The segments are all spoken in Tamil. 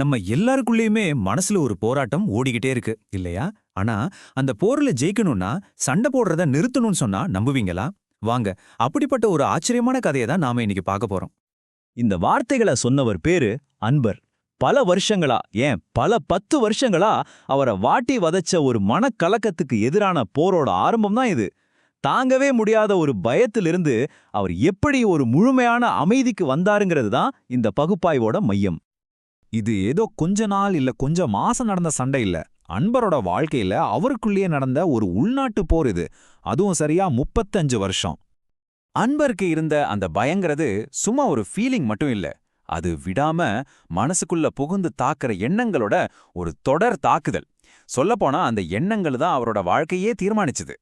நம்ம எல்லாருக்குள்ளேயுமே மனசுல ஒரு போராட்டம் ஓடிக்கிட்டே இருக்கு இல்லையா? ஆனா அந்த போர்ல ஜெயிக்கணும்னா சண்டை போடுறத நிறுத்தணும்னு சொன்னா நம்புவீங்களா? வாங்க அப்படிப்பட்ட ஒரு ஆச்சரியமான கதையை தான் நாம இன்னைக்கு பார்க்க போறோம். இந்த வார்த்தைகளை சொன்னவர் பேரு அன்பர். பல வருஷங்களா ஏன் பல பத்து வருஷங்களா அவரை வாட்டி வதச்ச ஒரு மனக்கலக்கத்துக்கு எதிரான போரோட ஆரம்பம் தான் இது. தாங்கவே முடியாத ஒரு பயத்திலிருந்து அவர் எப்படி ஒரு முழுமையான அமைதிக்கு வந்தாருங்கிறது தான் இந்த பகுப்பாய்வோட மையம். இது ஏதோ கொஞ்ச நாள் இல்ல கொஞ்ச மாசம் நடந்த சண்டை இல்ல. அன்பரோட வாழ்க்கையில அவருக்குள்ளேயே நடந்த ஒரு உள்நாட்டு போர் இது. அதுவும் சரியா முப்பத்தஞ்சு வருஷம். அன்பருக்கு இருந்த அந்த பயங்கிறது சும்மா ஒரு ஃபீலிங் மட்டும் இல்ல. அது விடாம மனசுக்குள்ள புகுந்து தாக்குற எண்ணங்களோட ஒரு தொடர் தாக்குதல். சொல்லப்போனா அந்த எண்ணங்கள் தான் அவரோட வாழ்க்கையே தீர்மானிச்சுது.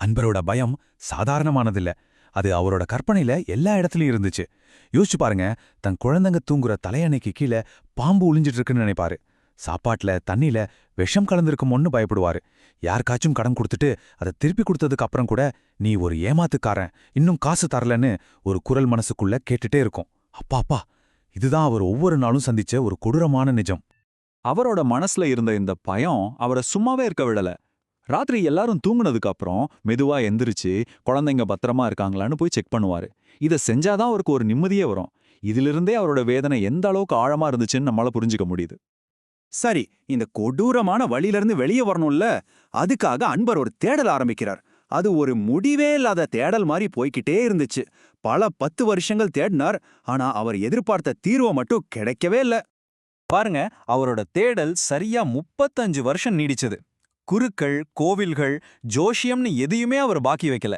அன்பரோட பயம் சாதாரணமானதில்ல. அது அவரோட கற்பனையில எல்லா இடத்துலயும் இருந்துச்சு. யோசிச்சு பாருங்க தன் குழந்தைங்க தூங்குற தலையணைக்கு கீழே பாம்பு ஒளிஞ்சிட்டு இருக்குன்னு நினைப்பாரு. சாப்பாட்டுல தண்ணியில விஷம் கலந்துருக்குமோன்னு பயப்படுவாரு. யாருக்காச்சும் கடன் கொடுத்துட்டு அதை திருப்பி கொடுத்ததுக்கு அப்புறம் கூட நீ ஒரு ஏமாத்துக்காரன் இன்னும் காசு தரலன்னு ஒரு குரல் மனசுக்குள்ள கேட்டுட்டே இருக்கும். அப்பா அப்பா இதுதான் அவர் ஒவ்வொரு நாளும் சந்திச்ச ஒரு கொடூரமான நிஜம். அவரோட மனசுல இருந்த இந்த பயம் அவரை சும்மாவே இருக்க விடல. ராத்திரி எல்லாரும் தூங்குனதுக்கு அப்புறம் மெதுவா எந்திரிச்சு குழந்தைங்க பத்திரமா இருக்காங்களான்னு போய் செக் பண்ணுவாரு. இதை செஞ்சாதான் அவருக்கு ஒரு நிம்மதியே வரும். இதிலிருந்தே அவரோட வேதனை எந்த அளவுக்கு ஆழமா இருந்துச்சுன்னு நம்மளால புரிஞ்சுக்க முடியுது. சரி இந்த கொடூரமான வழியிலிருந்து வெளியே வரணும்ல? அதுக்காக அன்பர் ஒரு தேடல் ஆரம்பிக்கிறார். அது ஒரு முடிவே இல்லாத தேடல் மாதிரி போய்க்கிட்டே இருந்துச்சு. பல பத்து வருஷங்கள் தேடினார். ஆனா அவர் எதிர்பார்த்த தீர்வை மட்டும் கிடைக்கவே இல்ல. பாருங்க அவரோட தேடல் சரியா முப்பத்தஞ்சு வருஷம் நீடிச்சது. குருக்கள் கோவில்கள் ஜோஷியம்னு எதையுமே அவர் பாக்கி வைக்கல.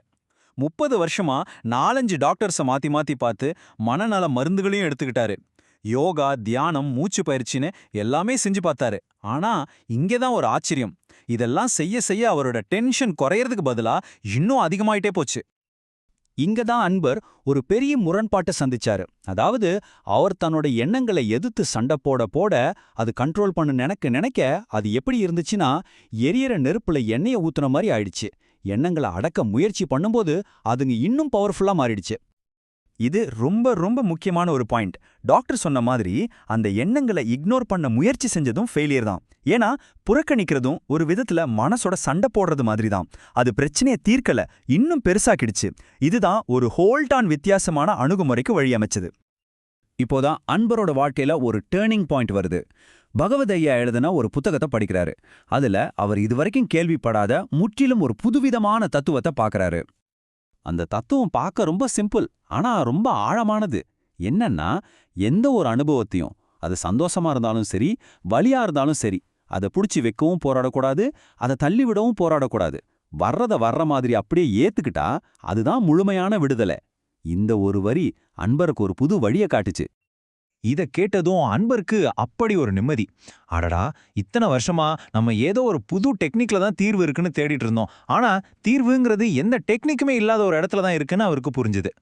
முப்பது வருஷமா நாலஞ்சு டாக்டர்ஸை மாத்தி மாத்தி பார்த்து மனநல மருந்துகளையும் எடுத்துக்கிட்டாரு. யோகா தியானம் மூச்சு பயிற்சின்னு எல்லாமே செஞ்சு பார்த்தாரு. ஆனா இங்கே தான் ஒரு ஆச்சரியம். இதெல்லாம் செய்ய செய்ய அவரோட டென்ஷன் குறையறதுக்கு பதிலா இன்னும் அதிகமாயிட்டே போச்சு. இங்க தான் அன்பர் ஒரு பெரிய முரண்பாட்டை சந்திச்சாரு. அதாவது அவர் தன்னோட எண்ணங்களை எதிர்த்து சண்டை போட போட அது கண்ட்ரோல் பண்ண நினைக்க நினைக்க அது எப்படி இருந்துச்சுன்னா எரியற நெருப்புல எண்ணெயை ஊத்துன மாதிரி ஆயிடுச்சு. எண்ணங்களை அடக்க முயற்சி பண்ணும்போது அதுங்க இன்னும் பவர்ஃபுல்லா மாறிடுச்சு. இது ரொம்ப ரொம்ப முக்கியமான ஒரு பாயிண்ட் டாக்டர் சொன்ன மாதிரி அந்த எண்ணங்களை இக்னோர் பண்ண முயற்சி செஞ்சதும் ஃபெயிலியர் தான். ஏன்னா புறக்கணிக்கிறதும் ஒரு விதத்துல மனசோட சண்டை போடுறது மாதிரி தான் அது பிரச்சனையை தீர்க்கல இன்னும் பெருசாக்கிடுச்சு. இதுதான் ஒரு ஹோல்டான் வித்தியாசமான அணுகுமுறைக்கு வழியமைச்சது இப்போதான் அன்பரோட வாழ்க்கையில ஒரு டேர்னிங் பாயிண்ட் வருது. பகவதையா ஐயா ஒரு புத்தகத்தை படிக்கிறாரு. அதுல அவர் இதுவரைக்கும் கேள்விப்படாத முற்றிலும் ஒரு புதுவிதமான தத்துவத்தை பார்க்கறாரு. அந்த தத்துவம் பார்க்க ரொம்ப சிம்பிள் ஆனா ரொம்ப ஆழமானது. என்னன்னா எந்த ஒரு அனுபவத்தையும் அது சந்தோஷமா இருந்தாலும் சரி வலியா இருந்தாலும் சரி அதை புடிச்சு வைக்கவும் போராடக்கூடாது அதை தள்ளிவிடவும் போராடக்கூடாது. வர்றத வர்ற மாதிரி அப்படியே ஏத்துக்கிட்டா அதுதான் முழுமையான விடுதலை. இந்த ஒரு வரி அன்பருக்கு ஒரு புது வழியை காட்டுச்சு. இத கேட்டதும் அன்பருக்கு அப்படி ஒரு நிம்மதி. அடடா இத்தனை வருஷமா நம்ம ஏதோ ஒரு புது டெக்னிக்ல தான் தீர்வு இருக்குன்னு தேடிட்டு இருந்தோம். ஆனா தீர்வுங்கிறது எந்த டெக்னிக்குமே இல்லாத ஒரு இடத்துல தான் இருக்குன்னு அவருக்கு புரிஞ்சுது.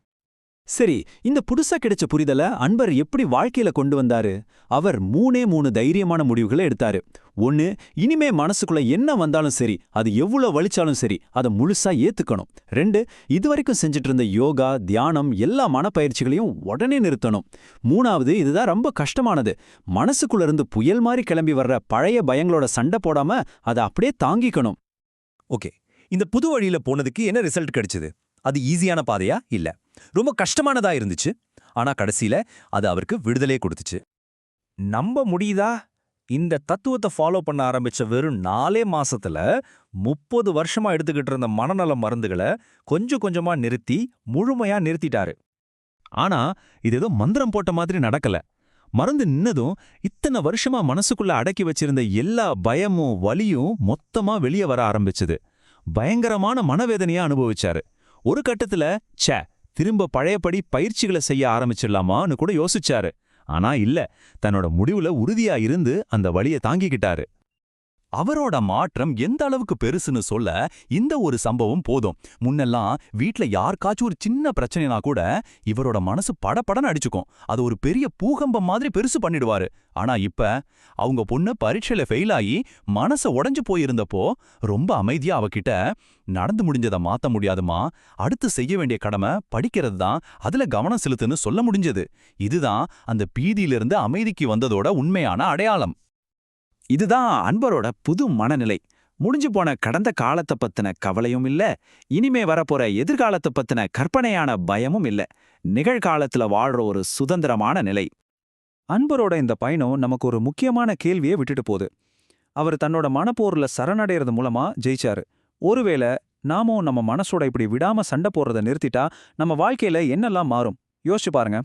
சரி இந்த புதுசா கிடைச்ச புரிதல அன்பர் எப்படி வாழ்க்கையில கொண்டு வந்தாரு? அவர் மூணே மூணு தைரியமான முடிவுகளை எடுத்தாரு. ஒன்னு இனிமே மனசுக்குள்ள என்ன வந்தாலும் சரி அது எவ்வளவு வலிச்சாலும் சரி அதை முழுசா ஏத்துக்கணும். ரெண்டு இதுவரைக்கும் செஞ்சுட்டு இருந்த யோகா தியானம் எல்லா மனப்பயிற்சிகளையும் உடனே நிறுத்தணும். மூணாவது இதுதான் ரொம்ப கஷ்டமானது. மனசுக்குள்ள இருந்து புயல் மாதிரி கிளம்பி வர்ற பழைய பயங்களோட சண்டை போடாம அதை அப்படியே தாங்கிக்கணும். ஓகே இந்த புது வழியில போனதுக்கு என்ன ரிசல்ட் கிடைச்சது? அது ஈஸியான பாதையா? இல்ல. ரொம்ப கஷ்டமானதா இருந்துச்சு. ஆனா கடைசியில அது அவருக்கு விடுதலையே கொடுத்துச்சு. நம்ப முடியுதா? இந்த தத்துவத்தை ஃபாலோ பண்ண ஆரம்பிச்ச வெறும் நாலே மாசத்துல முப்பது வருஷமா எடுத்துக்கிட்டு இருந்த மனநல மருந்துகளை கொஞ்சம் கொஞ்சமா நிறுத்தி முழுமையா நிறுத்திட்டாரு. ஆனா இது ஏதோ மந்திரம் போட்ட மாதிரி நடக்கல. மருந்து நின்னதும் இத்தனை வருஷமா மனசுக்குள்ள அடக்கி வச்சிருந்த எல்லா பயமும் வலியும் மொத்தமா வெளியே வர ஆரம்பிச்சது. பயங்கரமான மனவேதனையா அனுபவிச்சாரு. ஒரு கட்டத்துல ச்சே திரும்ப பழையபடி பயிற்சிகளை செய்ய ஆரம்பிச்சிடலாமான்னு கூட யோசிச்சாரு. ஆனா இல்ல தன்னோட முடிவுல உறுதியா இருந்து அந்த வழியை தாங்கிக்கிட்டாரு. அவரோட மாற்றம் எந்த அளவுக்கு பெருசுன்னு சொல்ல இந்த ஒரு சம்பவம் போதும். முன்னெல்லாம் வீட்ல யாருக்காச்சும் ஒரு சின்ன பிரச்சனைனா கூட இவரோட மனசு படப்படன்னு அடிச்சுக்கும். அது ஒரு பெரிய பூகம்பம் மாதிரி பெருசு பண்ணிடுவாரு. ஆனா இப்ப அவங்க பொண்ணு பரீட்சையில ஃபெயில் ஆகி மனச உடஞ்சு போயிருந்தப்போ ரொம்ப அமைதியா அவகிட்ட நடந்து முடிஞ்சதை மாத்த முடியாதுமா அடுத்து செய்ய வேண்டிய கடமை படிக்கிறது தான் அதுல கவனம் செலுத்துன்னு சொல்ல முடிஞ்சது. இதுதான் அந்த பீதியிலிருந்து அமைதிக்கு வந்ததோட உண்மையான அடையாளம். இதுதான் அன்பரோட புது மனநிலை. முடிஞ்சு போன கடந்த காலத்தை பத்தின கவலையும் இல்ல இனிமே வரப்போற எதிர்காலத்தை பத்தின கற்பனையான பயமும் இல்ல. நிகழ்காலத்துல வாழ்ற ஒரு சுதந்திரமான நிலை. அன்பரோட இந்த பயணம் நமக்கு ஒரு முக்கியமான கேள்வியை விட்டுட்டு போகுது. அவர் தன்னோட மனப்போர்ல சரணடைறது மூலமா ஜெயிச்சாரு. ஒருவேளை நாமும் நம்ம மனசோட இப்படி விடாம சண்டை போடுறதை நிறுத்திட்டா நம்ம வாழ்க்கையில என்னெல்லாம் மாறும்? யோசிச்சு பாருங்க.